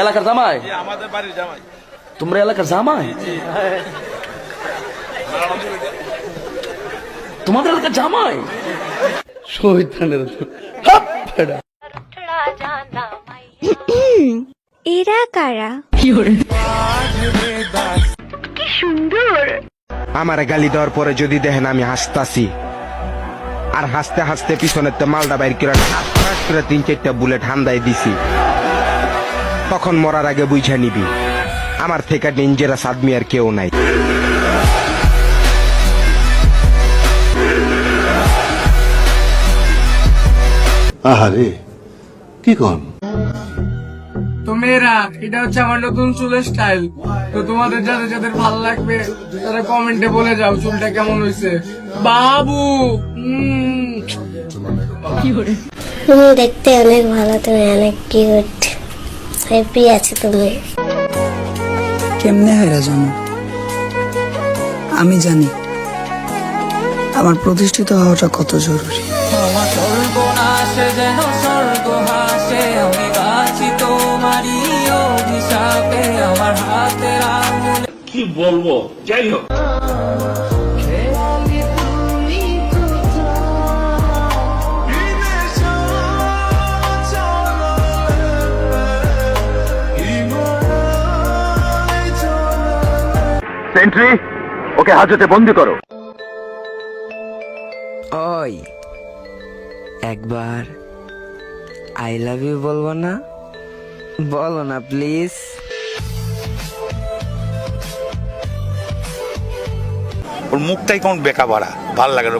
এলাকার জামাই? আমাদের বাড়ির জামাই। তোমরা এলাকার জামাই? তোমাদের এলাকার জামাই? শহীদ এরা কারা? কি সুন্দর। আমার গালি দেওয়ার পরে যদি দেখেন আমি হাসতাছি। আর হাসতে হাসতে পিছনের তো মালটা বাইর করে করে তিন চারটা বুলেট হান্দাই দিছি। তখন মরার আগে বুঝা নিবি, আমার থেকে ডেঞ্জারাস আদমি আর কেউ নাই। আহারে, কি কন? তো মেয়েরা এটা হচ্ছে আমার নতুন চুলের স্টাইল তো তোমাদের যাদের যাদের ভালো লাগবে তারা কমেন্টে বলে যাও চুলটা কেমন হয়েছে। বাবু! উম। তুমি দেখতে অনেক ভালো তুমি অনেক কিউট হ্যাপি আছে তুমি। কেমনে হায়রা জানো? আমি জানি আমার প্রতিষ্ঠিত হওয়াটা কত জরুরি। আমার যেন তোমারই অভিশাপে আমার হাতের কি বলব? যাই হোক। সেন্ট্রি ওকে হাজতে বন্দি করো। ওই একবার আই লাভ ইউ বলব না? বলো না প্লিজ ওর মুখটাই কেমন বেকা ভরা ভালো লাগে।